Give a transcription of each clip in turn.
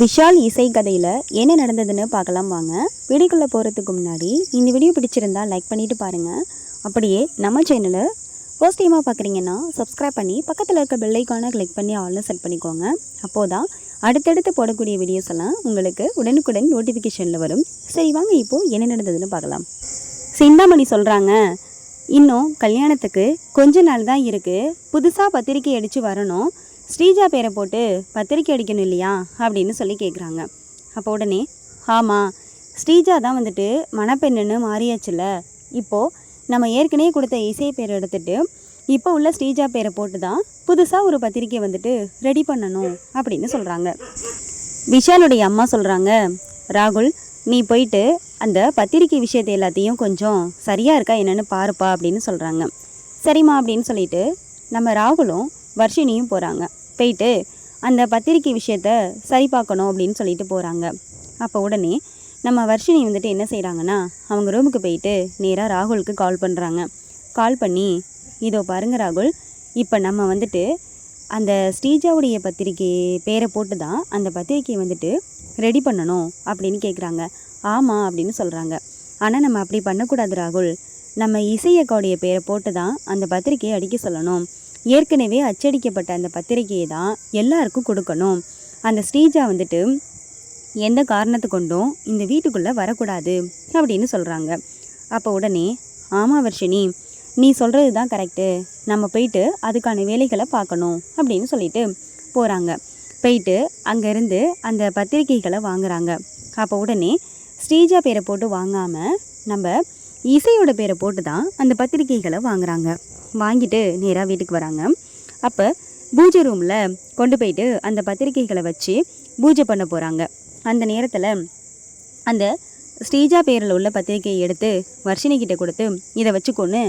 விஷால் இசை கதையில் என்ன நடந்ததுன்னு பார்க்கலாம் வாங்க. வீடியோக்குள்ளே போகிறதுக்கு முன்னாடி இந்த வீடியோ பிடிச்சிருந்தா லைக் பண்ணிவிட்டு பாருங்கள் அப்படியே நம்ம சேனலை ஃபர்ஸ்ட் டைமாக பார்க்குறீங்கன்னா சப்ஸ்கிரைப் பண்ணி பக்கத்தில் இருக்க பெல்லைக்கான கிளிக் பண்ணி ஆல்னு செட் பண்ணிக்கோங்க. அப்போது தான் அடுத்தடுத்து போடக்கூடிய வீடியோஸ் எல்லாம் உங்களுக்கு உடனுக்குடன் நோட்டிஃபிகேஷனில் வரும். சரி வாங்க இப்போது என்ன நடந்ததுன்னு பார்க்கலாம். சிந்தாமணி சொல்கிறாங்க இன்னும் கல்யாணத்துக்கு கொஞ்ச நாள் தான் இருக்குது புதுசாக பத்திரிக்கை அடித்து வரணும். ஸ்ரீஜா பேரை போட்டு பத்திரிக்கை அடிக்கணும் இல்லையா அப்படின்னு சொல்லி கேட்குறாங்க அப்போ உடனே ஆமாம் ஸ்ரீஜா தான் வந்துட்டு மணப்பெண்ணுன்னு மாறியாச்சுல இப்போது நம்ம ஏற்கனவே கொடுத்த இசை பேரை எடுத்துட்டு இப்போ உள்ள ஸ்ரீஜா பேரை போட்டு தான் புதுசாக ஒரு பத்திரிக்கை வந்துட்டு ரெடி பண்ணணும் அப்படின்னு சொல்கிறாங்க விஷாலுடைய அம்மா சொல்கிறாங்க ராகுல் நீ போயிட்டு அந்த பத்திரிக்கை விஷயத்தை எல்லாத்தையும் கொஞ்சம் சரியாக இருக்கா என்னென்னு பாருப்பா அப்படின்னு சொல்கிறாங்க சரிம்மா அப்படின்னு சொல்லிட்டு நம்ம ராகுலும் வர்ஷினியும் போகிறாங்க போயிட்டு அந்த பத்திரிக்கை விஷயத்த சரி பார்க்கணும் அப்படின்னு சொல்லிட்டு போகிறாங்க அப்போ உடனே நம்ம வர்ஷினி வந்துட்டு என்ன செய்கிறாங்கன்னா அவங்க ரூமுக்கு போயிட்டு நேராக ராகுலுக்கு கால் பண்ணுறாங்க கால் பண்ணி இதோ பாருங்க ராகுல் இப்போ நம்ம வந்துட்டு அந்த ஸ்ரீஜாவுடைய பத்திரிக்கை பேரை போட்டு தான் அந்த பத்திரிக்கையை வந்துட்டு ரெடி பண்ணணும் அப்படின்னு கேட்குறாங்க ஆமாம் அப்படின்னு சொல்கிறாங்க ஆனால் நம்ம அப்படி பண்ணக்கூடாது ராகுல். நம்ம இசையக்காவுடைய பேரை போட்டு தான் அந்த பத்திரிக்கையை அடிக்க சொல்லணும். ஏற்கனவே அச்சடிக்கப்பட்ட அந்த பத்திரிக்கையை தான் எல்லாருக்கும் கொடுக்கணும். அந்த ஸ்ரீஜா வந்துட்டு எந்த காரணத்து கொண்டும் இந்த வீட்டுக்குள்ளே வரக்கூடாது அப்படின்னு சொல்கிறாங்க அப்போ உடனே ஆமாம் வர்ஷினி நீ சொல்கிறது தான் கரெக்டு நம்ம போயிட்டு அதுக்கான வேலைகளை பார்க்கணும் அப்படின்னு சொல்லிட்டு போகிறாங்க போயிட்டு அங்கேருந்து அந்த பத்திரிக்கைகளை வாங்குறாங்க. அப்போ உடனே ஸ்ரீஜா பேரை போட்டு வாங்காமல் நம்ம இசையோட பேரை போட்டு தான் அந்த பத்திரிக்கைகளை வாங்குறாங்க. வாங்கிட்டு நேராக வீட்டுக்கு வராங்க. அப்போ பூஜை ரூமில் கொண்டு போயிட்டு அந்த பத்திரிக்கைகளை வச்சு பூஜை பண்ண போகிறாங்க அந்த நேரத்தில் அந்த ஸ்ரீஜா பேரில் உள்ள பத்திரிக்கையை எடுத்து வர்ஷினி கொடுத்து இதை வச்சுக்கோன்னு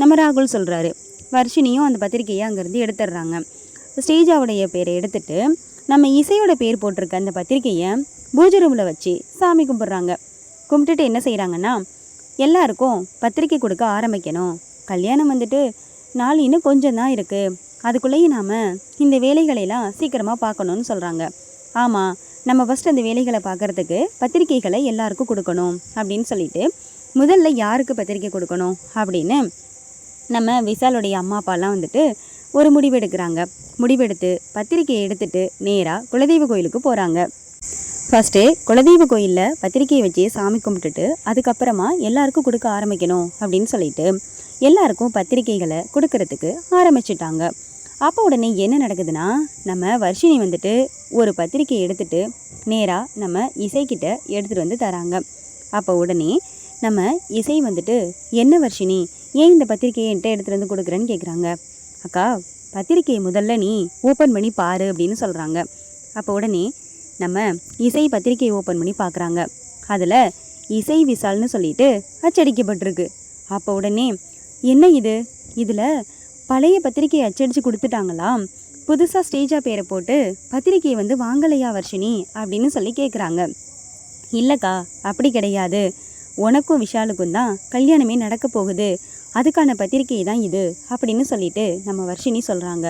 நம்ம ராகுல் சொல்கிறாரு வர்ஷினியும் அந்த பத்திரிக்கையை அங்கேருந்து எடுத்துடுறாங்க. ஸ்ரீஜாவுடைய பேரை எடுத்துட்டு நம்ம இசையோட பேர் போட்டிருக்க அந்த பத்திரிக்கையை பூஜை ரூமில் வச்சு சாமி கும்பிட்றாங்க. கும்பிட்டுட்டு என்ன செய்கிறாங்கன்னா எல்லாருக்கும் பத்திரிக்கை கொடுக்க ஆரம்பிக்கணும். கல்யாணம் வந்துட்டு நாள் இன்னும் கொஞ்சம் தான் இருக்குது அதுக்குள்ளேயே நாம் இந்த வேலைகளையெல்லாம் சீக்கிரமாக பார்க்கணுன்னு சொல்கிறாங்க ஆமாம் நம்ம ஃபஸ்ட் அந்த வேலைகளை பார்க்குறதுக்கு பத்திரிக்கைகளை எல்லாருக்கும் கொடுக்கணும் அப்படின்னு சொல்லிட்டு முதல்ல யாருக்கு பத்திரிக்கை கொடுக்கணும் அப்படின்னு நம்ம விஷாலுடைய அம்மா அப்பாலாம் வந்துட்டு ஒரு முடிவெடுக்கிறாங்க. முடிவெடுத்து பத்திரிக்கையை எடுத்துட்டு நேராக குலதெய்வ கோயிலுக்கு போகிறாங்க ஃபஸ்ட்டு குலதெய்வ கோயிலில் பத்திரிக்கையை வச்சு சாமி கும்பிட்டுட்டு அதுக்கப்புறமா எல்லாருக்கும் கொடுக்க ஆரம்பிக்கணும் அப்படின்னு சொல்லிட்டு எல்லாருக்கும் பத்திரிக்கைகளை கொடுக்கறதுக்கு ஆரம்பிச்சிட்டாங்க. அப்போ உடனே என்ன நடக்குதுன்னா நம்ம வர்ஷினி வந்துட்டு ஒரு பத்திரிக்கையை எடுத்துட்டு நேராக நம்ம இசைக்கிட்ட எடுத்துகிட்டு வந்து தராங்க. அப்போ உடனே நம்ம இசை வந்துட்டு என்ன வர்ஷினி ஏன் இந்த பத்திரிக்கையை என்கிட்ட எடுத்துகிட்டு வந்து கொடுக்குறேன்னு கேட்குறாங்க அக்கா பத்திரிக்கையை முதல்ல நீ ஓப்பன் பண்ணி பாரு அப்படின்னு சொல்கிறாங்க அப்போ உடனே நம்ம இசை பத்திரிக்கையை ஓப்பன் பண்ணி பார்க்குறாங்க. அதில் இசை விசால்னு சொல்லிட்டு அச்சடிக்கப்பட்டிருக்கு. அப்போ உடனே என்ன இது? இதில் பழைய பத்திரிக்கையை அச்சடித்து கொடுத்துட்டாங்களா? புதுசாக ஸ்டேஜாக பேரை போட்டு பத்திரிக்கையை வந்து வாங்கலையா வர்ஷினி? அப்படின்னு சொல்லி கேட்குறாங்க இல்லைக்கா அப்படி கிடையாது. உனக்கும் விஷாலுக்கும் தான் கல்யாணமே நடக்க போகுது. அதுக்கான பத்திரிக்கை தான் இது அப்படின்னு சொல்லிட்டு நம்ம வர்ஷினி சொல்கிறாங்க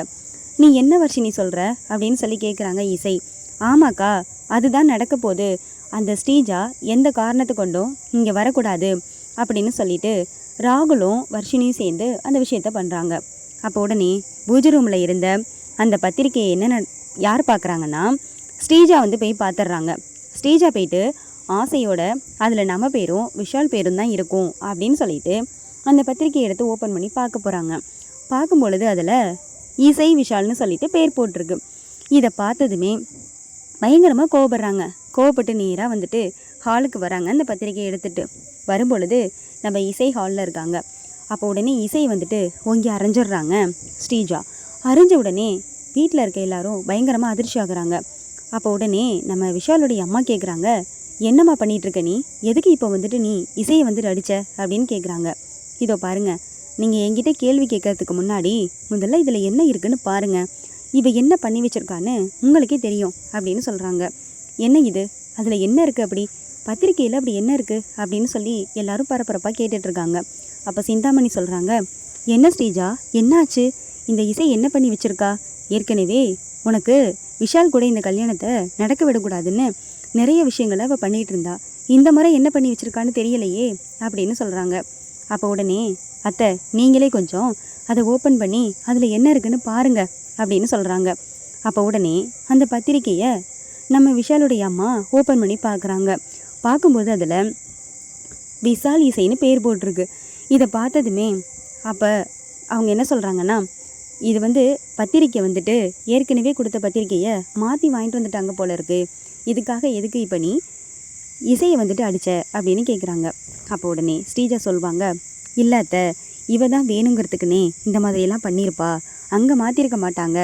நீ என்ன வர்ஷினி சொல்கிற அப்படின்னு சொல்லி கேட்குறாங்க இசை. ஆமாக்கா அதுதான் நடக்க போகுது. அந்த ஸ்ரீஜா எந்த காரணத்து கொண்டும் இங்கே வரக்கூடாது அப்படின்னு சொல்லிட்டு ராகுலும் வர்ஷினியும் சேர்ந்து அந்த விஷயத்த பண்ணுறாங்க அப்போ உடனே பூஜை ரூமில் இருந்த அந்த பத்திரிக்கையை என்ன நட- யார் பார்க்குறாங்கன்னா ஸ்ரீஜா வந்து போய் பார்த்துட்றாங்க ஸ்ரீஜா போயிட்டு ஆசையோட அதில் நம்ம பேரும் விஷால் பேரும் தான் இருக்கும் அப்படின்னு சொல்லிட்டு அந்த பத்திரிக்கையை எடுத்து ஓப்பன் பண்ணி பார்க்க போகிறாங்க பார்க்கும் பொழுது அதில் இசை விஷால்னு சொல்லிட்டு பேர் போட்டிருக்கு. இதை பார்த்ததுமே பயங்கரமாக கோவப்படுறாங்க. கோவப்பட்டு நேராக வந்துட்டு ஹாலுக்கு வராங்க. அந்த பத்திரிக்கையை எடுத்துகிட்டு வரும்பொழுது நம்ம இசை ஹாலில் இருக்காங்க. அப்போ உடனே இசை வந்துட்டு ஓங்கி அரைஞ்சிடுறாங்க ஸ்ரீஜா. அரைஞ்ச உடனே வீட்டில் இருக்க எல்லாரும் பயங்கரமாக அதிர்ச்சி ஆகுறாங்க. அப்போ உடனே நம்ம விஷாலுடைய அம்மா கேட்குறாங்க என்னம்மா பண்ணிகிட்ருக்க நீ? எதுக்கு இப்போ வந்துட்டு நீ இசையை வந்துட்டு அடித்த அப்படின்னு கேட்குறாங்க இதோ பாருங்கள் நீங்கள் என்கிட்ட கேள்வி கேட்கறதுக்கு முன்னாடி முதல்ல இதில் என்ன இருக்குன்னு பாருங்கள் இவ என்ன பண்ணி வச்சிருக்கான்னு உங்களுக்கே தெரியும் அப்படின்னு சொல்கிறாங்க என்ன இது? அதில் என்ன இருக்குது அப்படி? பத்திரிக்கையில் அப்படி என்ன இருக்குது அப்படின்னு சொல்லி எல்லாரும் பரபரப்பாக கேட்டுட்ருக்காங்க அப்போ சிந்தாமணி சொல்கிறாங்க என்ன ஸ்ரீஜா? என்னாச்சு? இந்த இசை என்ன பண்ணி வச்சுருக்கா? ஏற்கனவே உனக்கு விஷால் கூட இந்த கல்யாணத்தை நடக்க விடக்கூடாதுன்னு நிறைய விஷயங்களை அவள் பண்ணிகிட்டு இருந்தா. இந்த முறை என்ன பண்ணி வச்சிருக்கான்னு தெரியலையே அப்படின்னு சொல்கிறாங்க அப்போ உடனே அத்தை நீங்களே கொஞ்சம் அதை ஓப்பன் பண்ணி அதில் என்ன இருக்குன்னு பாருங்க அப்படின்னு சொல்கிறாங்க அப்போ உடனே அந்த பத்திரிக்கையை நம்ம விஷாலுடைய அம்மா ஓப்பன் பண்ணி பார்க்குறாங்க பார்க்கும்போது அதில் விஷால் இசைன்னு பேர் போட்டிருக்கு. இதை பார்த்ததுமே அப்போ அவங்க என்ன சொல்கிறாங்கன்னா இது வந்து பத்திரிக்கை வந்துட்டு ஏற்கனவே கொடுத்த பத்திரிக்கையை மாற்றி வாங்கிட்டு வந்துட்டாங்க போல இருக்குது இதுக்காக எதுக்கு இப்போ நீ இசையை வந்துட்டு அடித்த அப்படின்னு கேட்குறாங்க அப்போ உடனே. ஸ்ரீஜா சொல்லுவாங்க இல்லை இவ தான் வேணுங்கிறதுக்குனே இந்த மாதிரியெல்லாம் பண்ணியிருப்பா அங்கே மாற்றிருக்க மாட்டாங்க.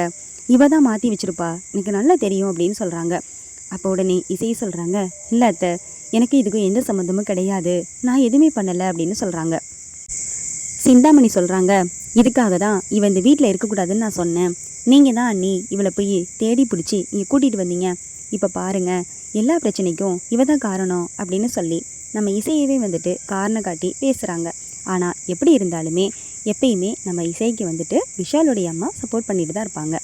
இவ தான் மாற்றி வச்சுருப்பா. எனக்கு நல்லா தெரியும் அப்படின்னு சொல்கிறாங்க அப்போ உடனே இசை சொல்கிறாங்க இல்லை அத்தை எனக்கு இதுக்கும் எந்த சம்மந்தமும் கிடையாது. நான் எதுவுமே பண்ணலை அப்படின்னு சொல்கிறாங்க சிந்தாமணி சொல்கிறாங்க இதுக்காக தான் இவன் இந்த வீட்டில் இருக்கக்கூடாதுன்னு நான் சொன்னேன். நீங்கள் தான் அண்ணி இவளை போய் தேடி பிடிச்சி இங்கே கூட்டிகிட்டு வந்தீங்க. இப்போ பாருங்க எல்லா பிரச்சனைக்கும் இவ தான் காரணம் அப்படின்னு சொல்லி நம்ம இசையவே வந்துட்டு காரணம் காட்டி பேசுகிறாங்க ஆனால் எப்படி இருந்தாலுமே எப்பயுமே நம்ம இசைக்கு வந்துட்டு விஷாலுடைய அம்மா சப்போர்ட் பண்ணிட்டு தான் இருப்பாங்க.